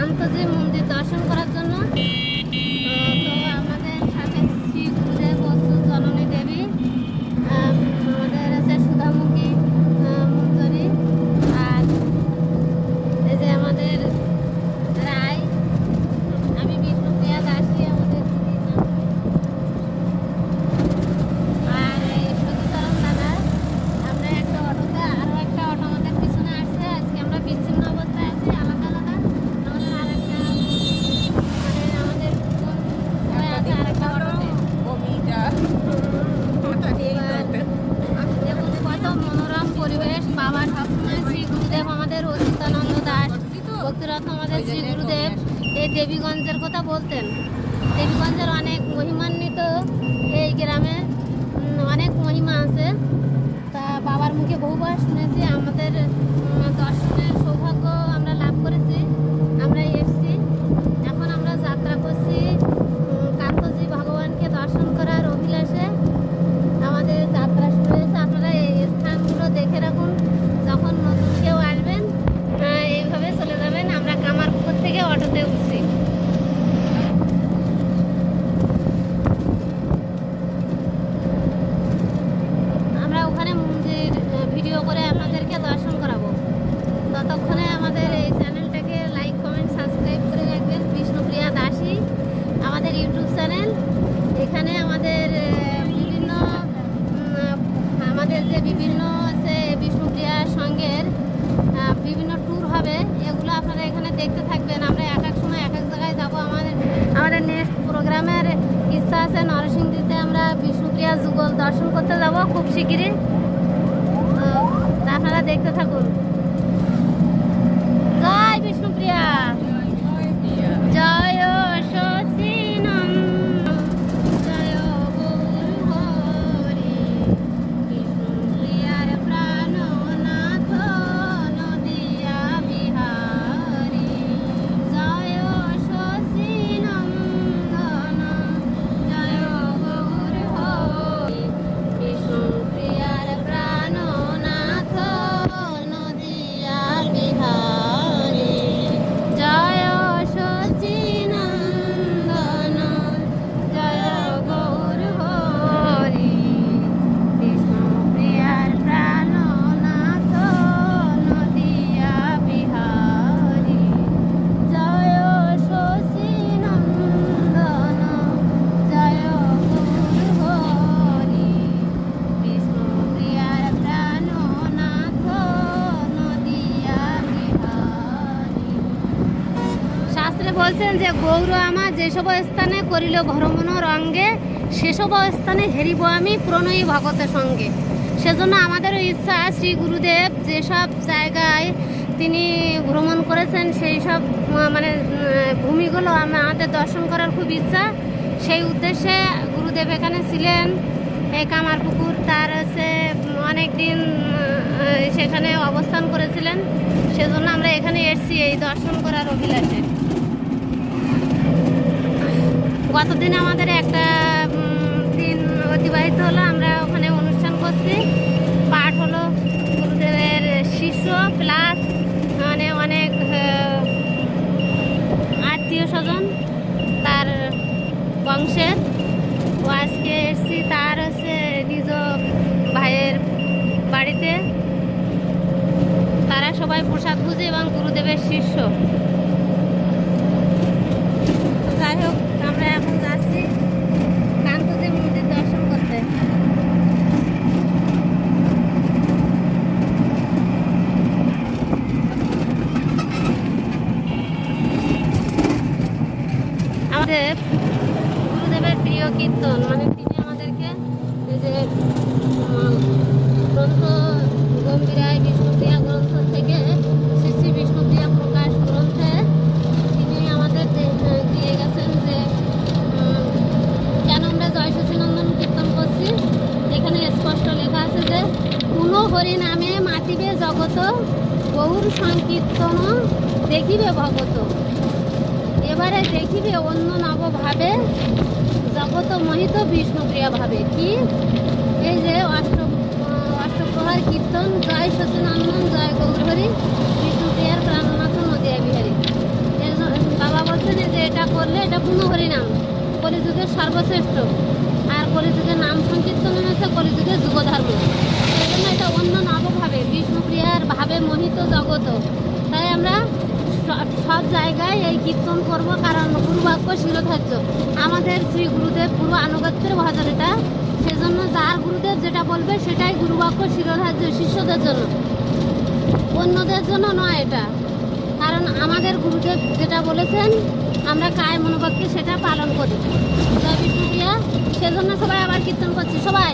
শান্তজি মন্দির দর্শন করার জন্য। পরিবেশ বাবার সবসময় শ্রী গুরুদেব আমাদের অচিতানন্দ দাস, ভক্তিরথ আমাদের শ্রী গুরুদেব। এই দেবীগঞ্জের কথা বলতেন। দেবীগঞ্জের অনেক মহিমান্বিত এই গ্রামে অনেক মহিমা আছে। তা বাবার মুখে বহুবার শুনেছি আমাদের বিষ্ণুপ্রিয়া যুগল দর্শন করতে যাব খুব শিগগিরই। আপনারা দেখতে থাকুন। জয় বিষ্ণুপ্রিয়া বলছেন যে গৌর আমার যেসব স্থানে করিল ভ্রমণ রঙ্গে সেসব স্থানে হেরিব আমি প্রণয়ী ভগতের সঙ্গে। সেজন্য আমাদেরও ইচ্ছা শ্রী গুরুদেব যেসব জায়গায় তিনি ভ্রমণ করেছেন, সেই সব মানে ভূমিগুলো আমাদের দর্শন করার খুব ইচ্ছা। সেই উদ্দেশ্যে গুরুদেব এখানে ছিলেন। এই কামারপুকুর তার হচ্ছে অনেক দিন সেখানে অবস্থান করেছিলেন। সেজন্য আমরা এখানে এসেছি এই দর্শন করার অভিলাষে। গতদিন আমাদের একটা দিন অতিবাহিত হলো, আমরা ওখানে অনুষ্ঠান করছি। পাঠ হলো গুরুদেবের শিষ্য প্লাস মানে অনেক আত্মীয় স্বজন, তার বংশের ও আজকে এসছি, তার হচ্ছে নিজ ভাইয়ের বাড়িতে। তারা সবাই প্রসাদ বুঝে এবং গুরুদেবের শিষ্য তো যাই হোক আমরা এখন যাচ্ছি কান্তজি মন্দির দর্শন করতে আমাদের গুরুদেবের প্রিয় কীর্তন মানে তিনি আমাদেরকে এই যে গ্রন্থ, গম্ভীরায় বিষ্ণুপ্রিয়া গ্রন্থ থেকে শ্রী শ্রী বিষ্ণুপ্রিয়া প্রকাশ গ্রন্থে তিনি আমাদের দিয়ে গেছেন যে কেন আমরা জয় সচিনন্দন কীর্তন করছি? এখানে স্পষ্ট লেখা আছে যে, কোন হরি নামে মাতিবে জগত, গৌর সংকীর্তন দেখিবে ভগত। এবারে দেখিবে অন্য নব ভাবে জগত মোহিত বিষ্ণুপ্রিয়া ভাবে। কি? এই যে অষ্ট অষ্টপ্রহার কীর্তন, জয় সচিনন্দন জয় গৌরহরি, বিষ্ণুপ্রিয়ার প্রাণনাথ নদিয়া বিহারী। বাবা বলছেন যে এটা করলে এটা পূর্ণ হরিনাম কলিযুগের সর্বশ্রেষ্ঠ। আর কলিযুগের নাম সংকীর্তন হচ্ছে কলিযুগের যুগধর্ম। সেই জন্য এটা অন্য নবভাবে বিষ্ণুপ্রিয়ার ভাবে মোহিত জগত তাই আমরা স- সব জায়গায় এই কীর্তন করব কারণ গুরুবাক্য শিরোধার্য আমাদের শ্রী গুরুদেব পুরো আনুগত্যের ভজন এটা। সেজন্য যার গুরুদেব যেটা বলবে সেটাই গুরুবাক্য শিরোধার্য শিষ্যদের জন্য। অন্যদের জন্য নয় এটা। কারণ আমাদের গুরুদেব যেটা বলেছেন, আমরা কায় মনোবাক্যে সেটা পালন করি। সেজন্য সবাই আবার কীর্তন করছি। সবাই।